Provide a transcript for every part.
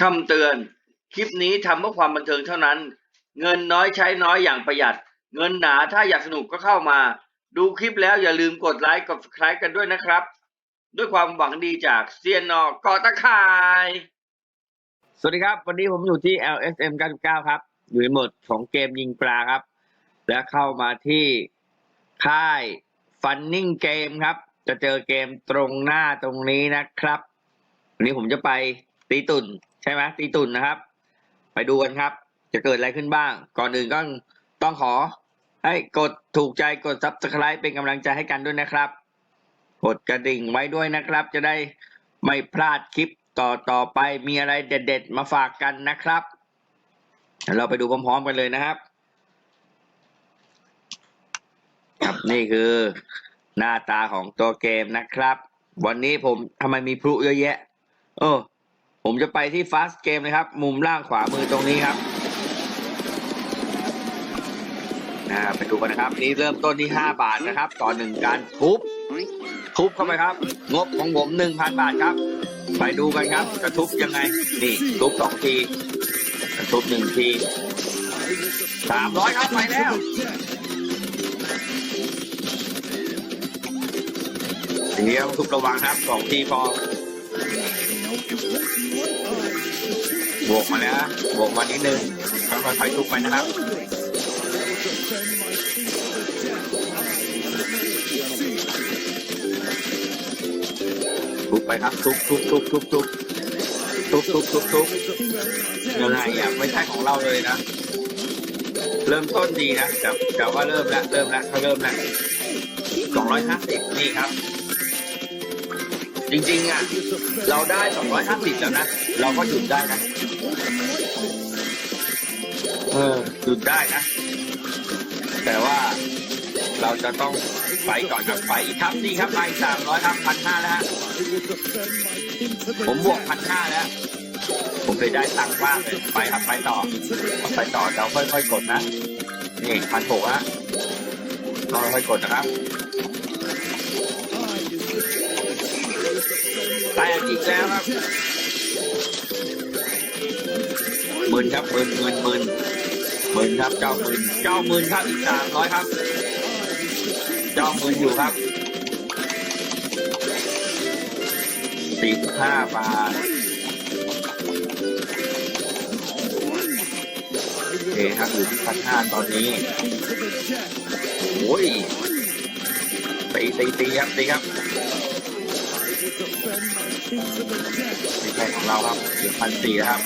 คำเตือน คลิปนี้ทำเพื่อความบันเทิงเท่านั้น เงินน้อยใช้น้อยอย่างประหยัด เงินหนาถ้าอยากสนุกก็เข้ามา ดูคลิปแล้วอย่าลืมกดไลค์กด subscribe กันด้วยนะครับ ด้วยความหวังดีจากเซียนนอกอตะคาย สวัสดีครับ วันนี้ผมอยู่ที่ LSM 99 ครับ อยู่ในโหมดของเกมยิงปลาครับ และเข้ามาที่ค่าย Funning Game ครับ จะเจอเกมตรงหน้าตรงนี้นะครับ วันนี้ผมจะไปตีตุน ใช่ไหมตีตุ่นนะครับ ไปดูกันครับ จะเกิดอะไรขึ้นบ้าง ก่อนอื่นก็ต้องขอ ให้กดถูกใจกด subscribe เป็นกำลังใจให้กันด้วยนะครับ กดกระดิ่งไว้ด้วยนะครับ จะได้ไม่พลาดคลิปต่อต่อไปมีอะไรเด็ด ๆ มาฝากกันนะครับเดี๋ยวเราไปดูพร้อม ๆ กันเลยนะครับ ครับนี่คือหน้าตาของตัวเกมนะครับ วันนี้ผมทำไมมีพลุเยอะแยะ เออ ผมจะไปที่ Fast Game นะครับ มุมล่างขวามือตรงนี้ครับอ่าไปดูกันนะครับ นี่เริ่มต้นที่ 5 บาทนะครับ ต่อหนึ่งการทุบทุบเข้าไปครับ งบของผม1,000 บาทครับ ไปดูกันครับจะทุบยังไง นี่ทุบสองทีจะทุบหนึ่งทีสามร้อยครับไปแล้วเดี๋ยวทุบระวังครับสองทีพอ บวกมาแล้วบวกมานิดนึงค่อยๆทุบไปนะครับทุบไปครับทุบทุบทุบทุบทุบทุบทุบทุบทุบยังไงอะไม่ใช่ของเราเลยนะ เริ่มต้นดีนะแต่แต่ว่าเริ่มแล้วเริ่มแล้วเขาเริ่มแล้วสองร้อยห้าสิบนี่ครับ จริงๆอะ เราได้สองร้อยห้าสิบแล้วนะ เราก็หยุดได้นะ เออ หยุดได้นะ แต่ว่าเราจะต้องไปก่อนกับไปอีกครับนี่ครับไปสามร้อยครับพันห้าแล้วฮะผมบวกพันห้าแล้ว ผมเลยได้ตังค์มากเลยไปครับไปต่อ ไปต่อเราค่อยๆกดนะ นี่พันหกฮะเราค่อยๆกดนะครับ อีกแล้วครับหมื่นครับหมื่นหมื่นหมื่นหมื่นครับเก้าหมื่นเก้าหมื่นครับอีกสามร้อยครับเก้าหมื่นอยู่ครับสี่สิบห้าบาทโอเคครับอยู่ที่พันห้าตอนนี้โอ้ยตีตีตีครับตีครับ ม่ใช่ของเราครับถึงพันสี่ครับ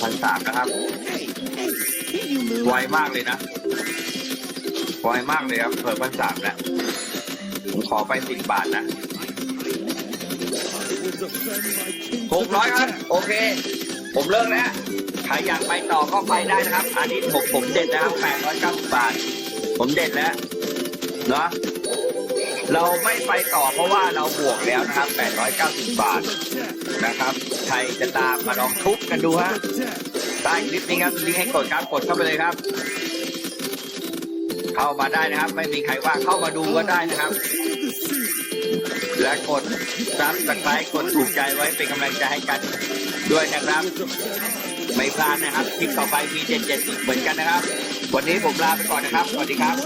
พันสามนะครับ ไวมากเลยนะ ไวมากเลยครับเพิ่มพันสามแล้วผมขอไปสิบบาทนะหกร้อยครับ โอเค ผมเลิกแล้วใครอยากไปต่อก็ไปได้นะครับ อันนี้ผมผมเด็ดนะครับแปดร้อยเก้าสิบบาท ผมเด็ดแล้วเนาะเราไม่ไปต่อเพราะว่าเราบวกแล้วนะครับ 890 บาทนะครับ ใครจะตามมาลองทุบกันดูฮะ ใต้คลิปนี้ครับลิงก์ให้กดครับ กดเข้าไปเลยครับ เข้ามาได้นะครับ ไม่มีใครว่าเข้ามาดูก็ได้นะครับ และกดซับสไครต์กดถูกใจไว้เป็นกำลังใจให้กัน ด้วยนะครับ ไม่พลาดนะครับคลิปต่อไปมีเด็ดๆอีกเหมือนกันนะครับ วันนี้ผมลาไปก่อนนะครับ สวัสดีครับ